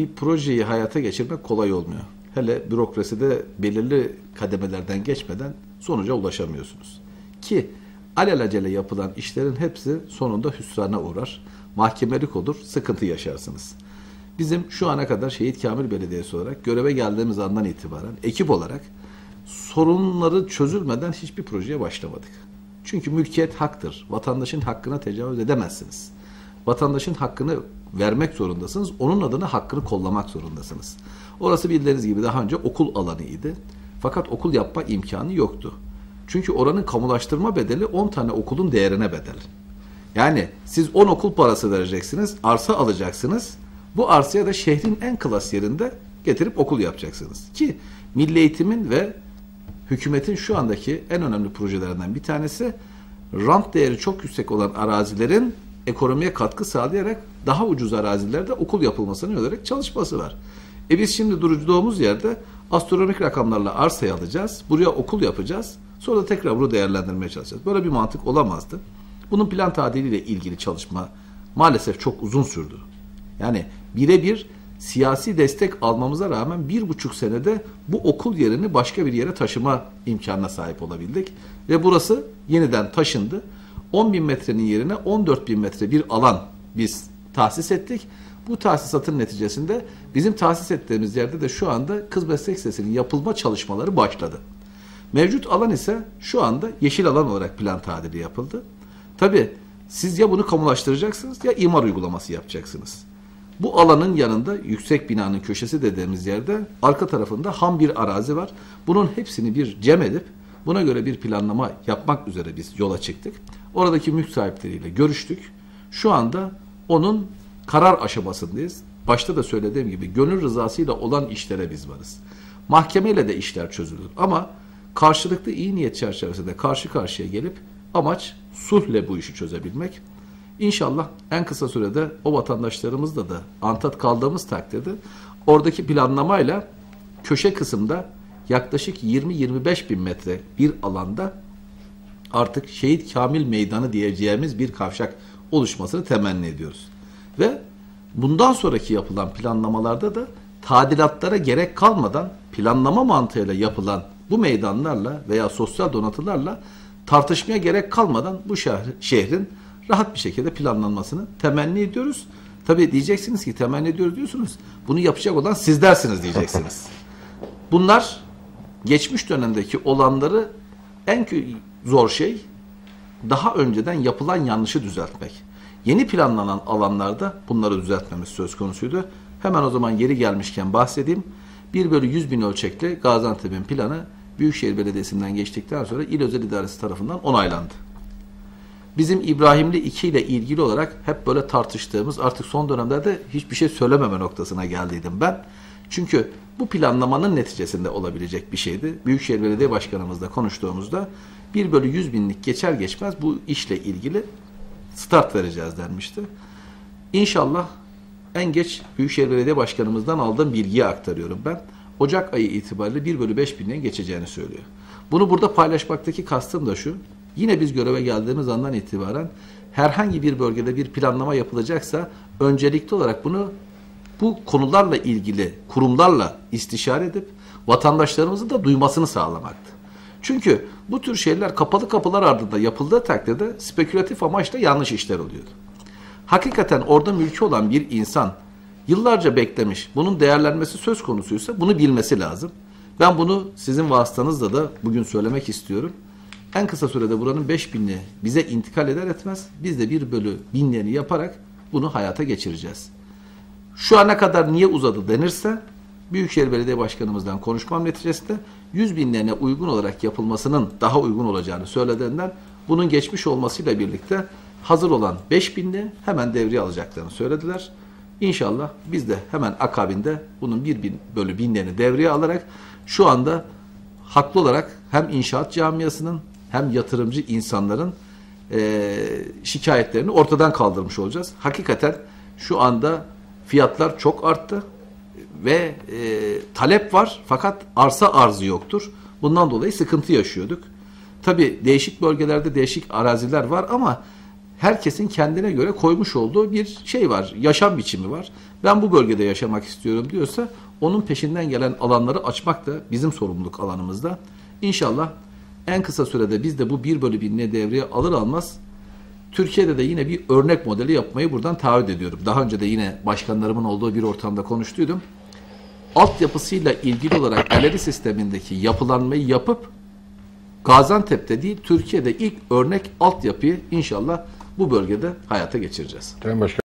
bir projeyi hayata geçirmek kolay olmuyor. Hele bürokraside belirli kademelerden geçmeden sonuca ulaşamıyorsunuz. Ki alelacele yapılan işlerin hepsi sonunda hüsrana uğrar. Mahkemelik olur, sıkıntı yaşarsınız. Bizim şu ana kadar Şehit Kamil Belediyesi olarak göreve geldiğimiz andan itibaren ekip olarak sorunları çözülmeden hiçbir projeye başlamadık. Çünkü mülkiyet haktır. Vatandaşın hakkına tecavüz edemezsiniz. Vatandaşın hakkını vermek zorundasınız. Onun adına hakkını kollamak zorundasınız. Orası bildiğiniz gibi daha önce okul alanıydı. Fakat okul yapma imkanı yoktu. Çünkü oranın kamulaştırma bedeli 10 tane okulun değerine bedel. Yani siz 10 okul parası vereceksiniz, arsa alacaksınız. Bu arsaya da şehrin en klas yerinde getirip okul yapacaksınız. Ki milli eğitimin ve hükümetin şu andaki en önemli projelerinden bir tanesi rant değeri çok yüksek olan arazilerin ekonomiye katkı sağlayarak daha ucuz arazilerde okul yapılmasını yönelik çalışması var. E biz şimdi durduğumuz yerde astronomik rakamlarla arsayı alacağız. Buraya okul yapacağız. Sonra da tekrar bunu değerlendirmeye çalışacağız. Böyle bir mantık olamazdı. Bunun plan tadiliyle ilgili çalışma maalesef çok uzun sürdü. Yani birebir siyasi destek almamıza rağmen bir buçuk senede bu okul yerini başka bir yere taşıma imkanına sahip olabildik. Ve burası yeniden taşındı. 10 bin metrenin yerine 14 bin metre bir alan biz tahsis ettik. Bu tahsisatın neticesinde bizim tahsis ettiğimiz yerde de şu anda Kız Meslek Lisesi'nin yapılma çalışmaları başladı. Mevcut alan ise şu anda yeşil alan olarak plan tadili yapıldı. Tabi siz ya bunu kamulaştıracaksınız ya imar uygulaması yapacaksınız. Bu alanın yanında yüksek binanın köşesi dediğimiz yerde arka tarafında ham bir arazi var. Bunun hepsini bir cem edip buna göre bir planlama yapmak üzere biz yola çıktık. Oradaki mülk sahipleriyle görüştük. Şu anda onun karar aşamasındayız. Başta da söylediğim gibi gönül rızasıyla olan işlere biz varız. Mahkemeyle de işler çözülür ama karşılıklı iyi niyet çerçevesinde karşı karşıya gelip amaç sulhle bu işi çözebilmek. İnşallah en kısa sürede o vatandaşlarımızla da antat kaldığımız takdirde oradaki planlamayla köşe kısımda yaklaşık 20-25 bin metre bir alanda artık Şehit Kamil Meydanı diyeceğimiz bir kavşak oluşmasını temenni ediyoruz. Ve bundan sonraki yapılan planlamalarda da tadilatlara gerek kalmadan planlama mantığıyla yapılan bu meydanlarla veya sosyal donatılarla tartışmaya gerek kalmadan bu şehri, şehrin rahat bir şekilde planlanmasını temenni ediyoruz. Tabi diyeceksiniz ki temenni ediyoruz diyorsunuz. Bunu yapacak olan sizlersiniz diyeceksiniz. Bunlar geçmiş dönemdeki olanları en zor şey daha önceden yapılan yanlışı düzeltmek. Yeni planlanan alanlarda bunları düzeltmemiz söz konusuydu. Hemen o zaman yeri gelmişken bahsedeyim. 1 bölü 100 bin ölçekli Gaziantep'in planı Büyükşehir Belediyesi'nden geçtikten sonra İl Özel İdaresi tarafından onaylandı. Bizim İbrahimli 2 ile ilgili olarak hep böyle tartıştığımız artık son dönemlerde hiçbir şey söylememe noktasına geldiydim ben. Çünkü bu planlamanın neticesinde olabilecek bir şeydi. Büyükşehir Belediye Başkanımızla konuştuğumuzda 1 bölü 100 binlik geçer geçmez bu işle ilgili start vereceğiz denmişti. İnşallah en geç Büyükşehir Belediye Başkanımızdan aldığım bilgiyi aktarıyorum ben. Ocak ayı itibariyle 1 bölü 5 binden geçeceğini söylüyor. Bunu burada paylaşmaktaki kastım da şu. Yine biz göreve geldiğimiz andan itibaren herhangi bir bölgede bir planlama yapılacaksa öncelikli olarak bunu bu konularla ilgili kurumlarla istişare edip vatandaşlarımızın da duymasını sağlamaktı. Çünkü bu tür şeyler kapalı kapılar ardında yapıldığı takdirde spekülatif amaçla yanlış işler oluyordu. Hakikaten orada mülkü olan bir insan yıllarca beklemiş, bunun değerlenmesi söz konusuysa bunu bilmesi lazım. Ben bunu sizin vasıtanızla da bugün söylemek istiyorum. En kısa sürede buranın 5000'i bize intikal eder etmez biz de bir bölü binlerini yaparak bunu hayata geçireceğiz. Şu ana kadar niye uzadı denirse Büyükşehir Belediye Başkanımızdan konuşmam neticesinde 100 binlerine uygun olarak yapılmasının daha uygun olacağını söylediğinden bunun geçmiş olmasıyla birlikte hazır olan 5 binli hemen devreye alacaklarını söylediler. İnşallah biz de hemen akabinde bunun bir bin bölü binlerini devreye alarak şu anda haklı olarak hem inşaat camiasının hem yatırımcı insanların e, şikayetlerini ortadan kaldırmış olacağız. Hakikaten şu anda fiyatlar çok arttı ve e, talep var fakat arsa arzı yoktur. Bundan dolayı sıkıntı yaşıyorduk. Tabi değişik bölgelerde değişik araziler var ama herkesin kendine göre koymuş olduğu bir şey var. Yaşam biçimi var. ben bu bölgede yaşamak istiyorum diyorsa onun peşinden gelen alanları açmak da bizim sorumluluk alanımızda. İnşallah en kısa sürede biz de bu 1 bölü 1000'ini devreye alır almaz Türkiye'de de yine bir örnek modeli yapmayı buradan taahhüt ediyorum. Daha önce de yine başkanlarımın olduğu bir ortamda konuştuydum. Altyapısıyla ilgili olarak galeri sistemindeki yapılanmayı yapıp Gaziantep'te değil Türkiye'de ilk örnek altyapıyı inşallah bu bölgede hayata geçireceğiz. Sayın Başkan.